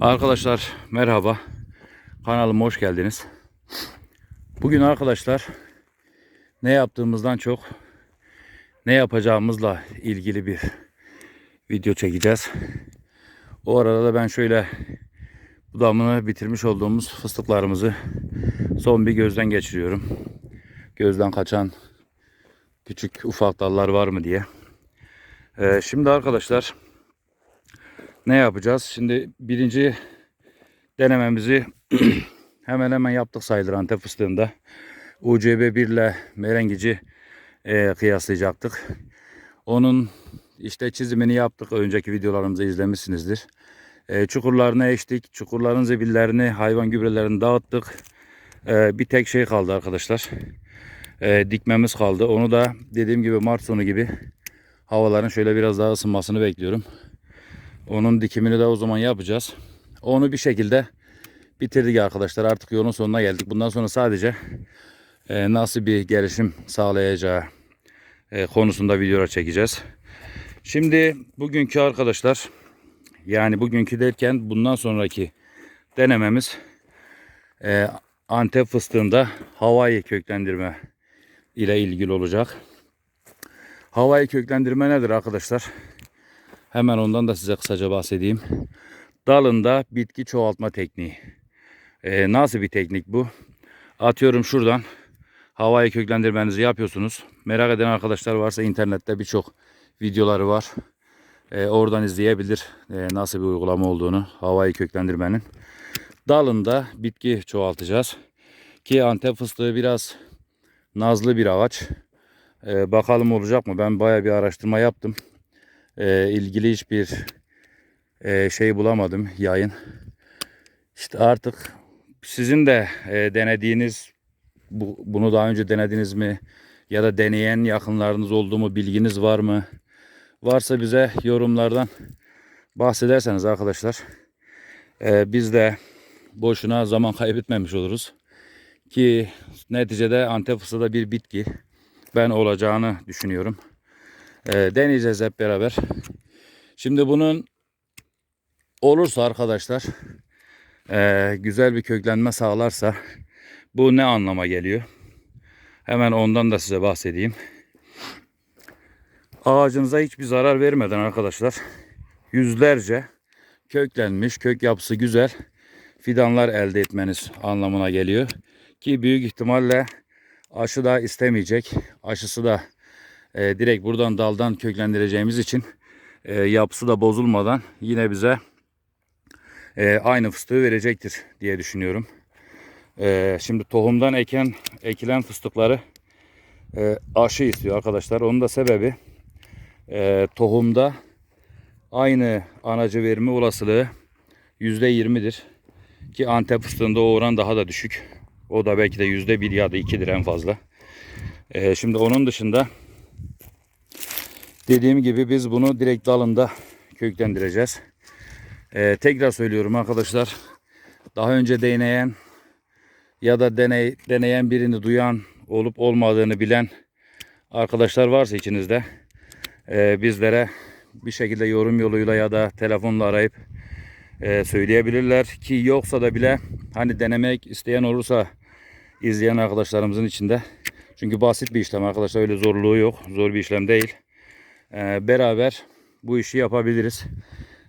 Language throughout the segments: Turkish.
Arkadaşlar merhaba. Kanalıma hoş geldiniz. Bugün arkadaşlar ne yaptığımızdan çok ne yapacağımızla ilgili bir video çekeceğiz. O arada da ben şöyle budamını bitirmiş olduğumuz fıstıklarımızı son bir gözden geçiriyorum. Gözden kaçan küçük ufak dallar var mı diye. Ee, şimdi arkadaşlar ne yapacağız? Şimdi birinci denememizi hemen hemen yaptık sayılır Antep fıstığında. UCB 1 ile merengici e, kıyaslayacaktık. Onun işte çizimini yaptık. Önceki videolarımızı izlemişsinizdir. E, çukurlarını eştik. Çukurların zebillerini, hayvan gübrelerini dağıttık. E, bir tek şey kaldı arkadaşlar. E, dikmemiz kaldı. Onu da dediğim gibi Mart sonu gibi havaların şöyle biraz daha ısınmasını bekliyorum. Onun dikimini de o zaman yapacağız. Onu bir şekilde bitirdik arkadaşlar. Artık yolun sonuna geldik. Bundan sonra sadece e, nasıl bir gelişim sağlayacağı e, konusunda videolar çekeceğiz. Şimdi bugünkü arkadaşlar yani bugünkü derken bundan sonraki denememiz e, Antep fıstığında havai köklendirme ile ilgili olacak. Havai köklendirme nedir arkadaşlar? Hemen ondan da size kısaca bahsedeyim. Dalında bitki çoğaltma tekniği. Ee, nasıl bir teknik bu? Atıyorum şuradan havai köklendirmenizi yapıyorsunuz. Merak eden arkadaşlar varsa internette birçok videoları var. Ee, oradan izleyebilir ee, nasıl bir uygulama olduğunu havai köklendirmenin. Dalında bitki çoğaltacağız. Ki Antep fıstığı biraz nazlı bir ağaç. Ee, bakalım olacak mı? Ben baya bir araştırma yaptım e, ilgili hiçbir e, şey bulamadım yayın. İşte artık sizin de e, denediğiniz bu, bunu daha önce denediniz mi ya da deneyen yakınlarınız oldu mu bilginiz var mı? Varsa bize yorumlardan bahsederseniz arkadaşlar e, biz de boşuna zaman kaybetmemiş oluruz. Ki neticede Antep fıstığı da bir bitki. Ben olacağını düşünüyorum. E, deneyeceğiz hep beraber. Şimdi bunun olursa arkadaşlar e, güzel bir köklenme sağlarsa bu ne anlama geliyor? Hemen ondan da size bahsedeyim. Ağacınıza hiçbir zarar vermeden arkadaşlar yüzlerce köklenmiş, kök yapısı güzel fidanlar elde etmeniz anlamına geliyor. Ki büyük ihtimalle aşı da istemeyecek. Aşısı da e, direkt buradan daldan köklendireceğimiz için e, yapısı da bozulmadan yine bize e, aynı fıstığı verecektir diye düşünüyorum. E, şimdi tohumdan eken ekilen fıstıkları e, aşı istiyor arkadaşlar. Onun da sebebi e, tohumda aynı anacı verme olasılığı %20'dir. Ki Antep fıstığında o oran daha da düşük. O da belki de %1 ya da 2'dir en fazla. E, şimdi onun dışında Dediğim gibi biz bunu direkt dalında köklendireceğiz. Ee, tekrar söylüyorum arkadaşlar. Daha önce deneyen ya da deney, deneyen birini duyan olup olmadığını bilen arkadaşlar varsa içinizde e, bizlere bir şekilde yorum yoluyla ya da telefonla arayıp e, söyleyebilirler ki yoksa da bile hani denemek isteyen olursa izleyen arkadaşlarımızın içinde çünkü basit bir işlem arkadaşlar öyle zorluğu yok zor bir işlem değil e, beraber bu işi yapabiliriz.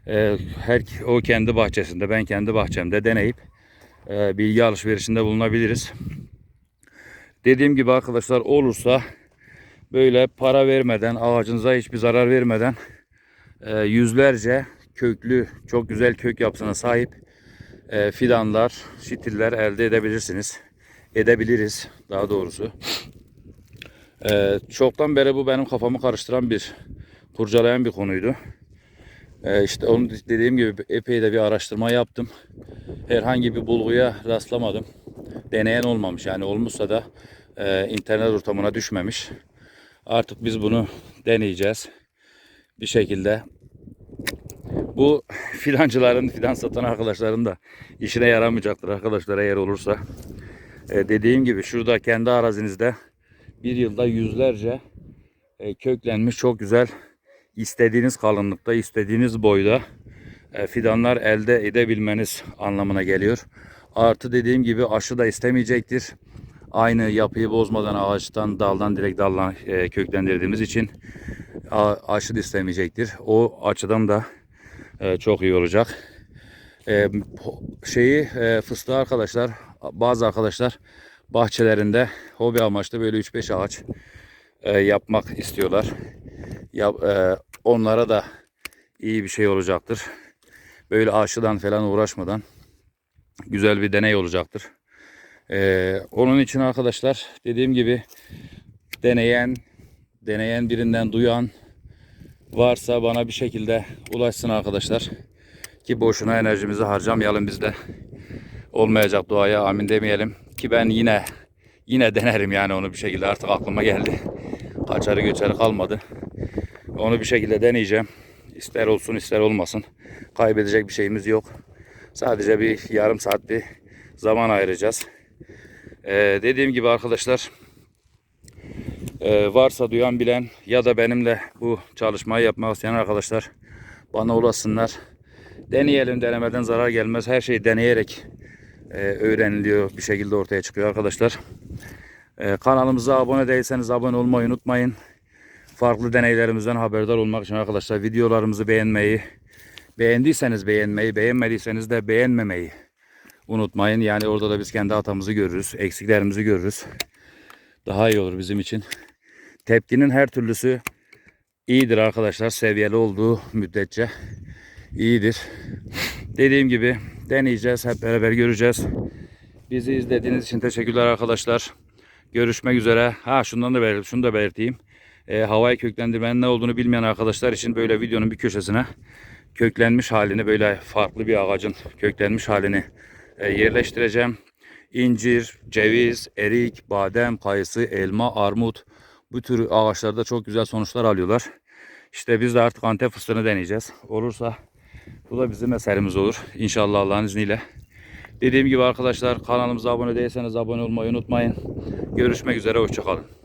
E, her o kendi bahçesinde, ben kendi bahçemde deneyip e, bilgi alışverişinde bulunabiliriz. Dediğim gibi arkadaşlar olursa böyle para vermeden, ağacınıza hiçbir zarar vermeden e, yüzlerce köklü, çok güzel kök yapısına sahip e, fidanlar, şitiller elde edebilirsiniz. Edebiliriz daha doğrusu. Ee, çoktan beri bu benim kafamı karıştıran bir, kurcalayan bir konuydu. Ee, işte onu dediğim gibi epey de bir araştırma yaptım. Herhangi bir bulguya rastlamadım. Deneyen olmamış yani olmuşsa da e, internet ortamına düşmemiş. Artık biz bunu deneyeceğiz. Bir şekilde bu fidancıların, fidan satan arkadaşların da işine yaramayacaktır arkadaşlar eğer olursa. Ee, dediğim gibi şurada kendi arazinizde bir yılda yüzlerce e, köklenmiş çok güzel istediğiniz kalınlıkta istediğiniz boyda e, fidanlar elde edebilmeniz anlamına geliyor. Artı dediğim gibi aşı da istemeyecektir. Aynı yapıyı bozmadan ağaçtan daldan direkt daldan e, köklendirdiğimiz için aşı da istemeyecektir. O açıdan da çok iyi olacak. Şeyi fıstığı arkadaşlar bazı arkadaşlar bahçelerinde hobi amaçlı böyle 3-5 ağaç e, yapmak istiyorlar. Yap, e, onlara da iyi bir şey olacaktır. Böyle aşıdan falan uğraşmadan güzel bir deney olacaktır. E, onun için arkadaşlar dediğim gibi deneyen deneyen birinden duyan varsa bana bir şekilde ulaşsın arkadaşlar. Ki boşuna enerjimizi harcamayalım biz de. Olmayacak duaya amin demeyelim. Ki ben yine yine denerim yani onu bir şekilde artık aklıma geldi. Kaçarı göçarı kalmadı. Onu bir şekilde deneyeceğim. İster olsun ister olmasın. Kaybedecek bir şeyimiz yok. Sadece bir yarım saat bir zaman ayıracağız. Ee, dediğim gibi arkadaşlar e, varsa duyan bilen ya da benimle bu çalışmayı yapmak isteyen arkadaşlar bana ulaşsınlar. Deneyelim denemeden zarar gelmez. Her şey deneyerek e, öğreniliyor bir şekilde ortaya çıkıyor arkadaşlar. E, kanalımıza abone değilseniz abone olmayı unutmayın. Farklı deneylerimizden haberdar olmak için arkadaşlar videolarımızı beğenmeyi, beğendiyseniz beğenmeyi, beğenmediyseniz de beğenmemeyi unutmayın. Yani orada da biz kendi hatamızı görürüz, eksiklerimizi görürüz. Daha iyi olur bizim için. Tepkinin her türlüsü iyidir arkadaşlar. Seviyeli olduğu müddetçe iyidir. Dediğim gibi deneyeceğiz. Hep beraber göreceğiz. Bizi izlediğiniz için teşekkürler arkadaşlar. Görüşmek üzere. Ha şundan da belirteyim. Şunu da belirteyim. E, havai köklendirmenin ne olduğunu bilmeyen arkadaşlar için böyle videonun bir köşesine köklenmiş halini böyle farklı bir ağacın köklenmiş halini e, yerleştireceğim. İncir, ceviz, erik, badem, kayısı, elma, armut bu tür ağaçlarda çok güzel sonuçlar alıyorlar. İşte biz de artık Antep fıstığını deneyeceğiz. Olursa bu da bizim eserimiz olur. İnşallah Allah'ın izniyle. Dediğim gibi arkadaşlar kanalımıza abone değilseniz abone olmayı unutmayın. Görüşmek üzere. Hoşçakalın.